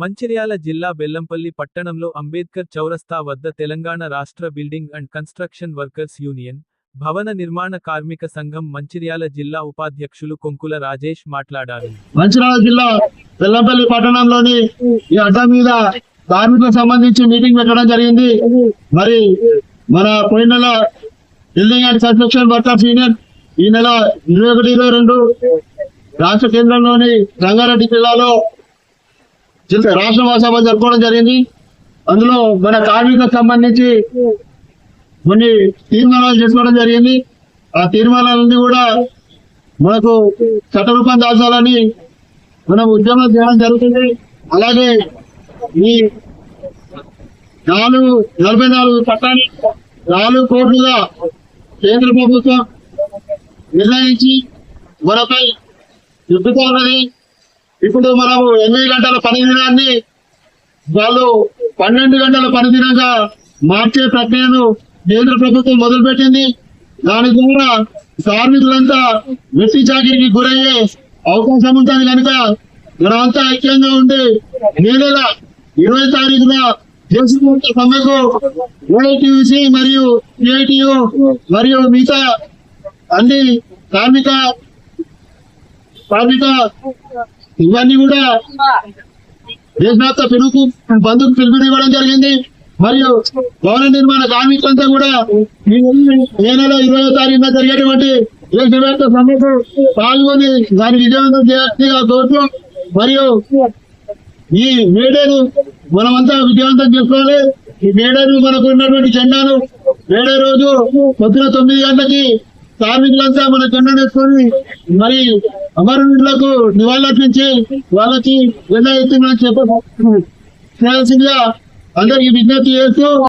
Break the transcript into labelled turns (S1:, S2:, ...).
S1: మంచిర్యాల జిల్లా బెల్లంపల్లి పట్టణంలో అంబేద్కర్ చౌరస్తా వద్ద తెలంగాణ రాష్ట్ర building and construction workers union భవన నిర్మాణ కార్మిక సంఘం మంచిర్యాల జిల్లా ఉపాధ్యక్షులు కొంకుల రాజేష్ మాట్లాడారు.
S2: మంచిర్యాల జిల్లా వెల్లంపల్లి పట్టణంలోని ఈ అడ్డ మీద కార్మికులకు సంబంధించి మీటింగ్ పెట్టడం జరిగింది. మరి మన పోయిన అండ్ కన్స్ట్రక్షన్ వర్కర్స్ యూనియన్ ఈ నెల ఇరవై ఒకటి ఇరవై రెండు రాష్ట్ర కేంద్రంలోని రంగారెడ్డి జిల్లాలో జిల్లా రాష్ట్ర మహాసభ జరుపుకోవడం జరిగింది. అందులో మన కార్మికులకు సంబంధించి కొన్ని తీర్మానాలు చేసుకోవడం జరిగింది. ఆ తీర్మానాలన్నీ కూడా మనకు చట్టరూపం దాచాలని మనం ఉద్యమం చేయడం జరుగుతుంది. అలాగే ఈ నాలుగు నలభై నాలుగు చట్టాన్ని నాలుగు కోట్లుగా కేంద్ర ప్రభుత్వం నిర్ణయించి మనపై యుద్ధతోన్నది ఇప్పుడు మనము ఎనిమిది గంటల పనిదినాన్ని వాళ్ళు పన్నెండు గంటల పనిదినంగా మార్చే ప్రక్రియను కేంద్ర ప్రభుత్వం మొదలుపెట్టింది. దాని ద్వారా కార్మికులంతా వెట్టి చాకరికి గురయ్యే అవకాశం ఉంటుంది కనుక మనమంతా ఐక్యంగా ఉండి మే నెల ఇరవై తారీఖున దేశవ్యాప్త సమ్మెకు ఏఐటీయూసీ మరియు సిఐటియు మరియు మిగతా అన్ని కార్మిక కార్మిక ఇవన్నీ కూడా దేశవ్యాప్త పిలుపు బంధుకు పిలుపునివ్వడం జరిగింది. మరియు భవన నిర్మాణ కార్మికులంతా కూడా ఈ నెల- ఇరవై తారీఖున జరిగేటువంటి దేశవ్యాప్త సమ్మెకు పాల్గొని దాన్ని విజయవంతం చేయాల్సిందిగా కోరుతూ మరియు ఈ మేడేను మనమంతా విజయవంతం చేసుకోవాలి. ఈ మేడేను మనకు ఉన్నటువంటి జెండాను మేడే రోజు పొద్దున తొమ్మిది గంటలకి కార్మికులంతా మన జెండా వేసుకొని మరి అమరవీరులకు నివాళులర్పించి వాళ్ళకి జెండా ఎత్తుమని చెప్ప చేయాల్సిందిగా అందరికి విజ్ఞప్తి చేస్తూ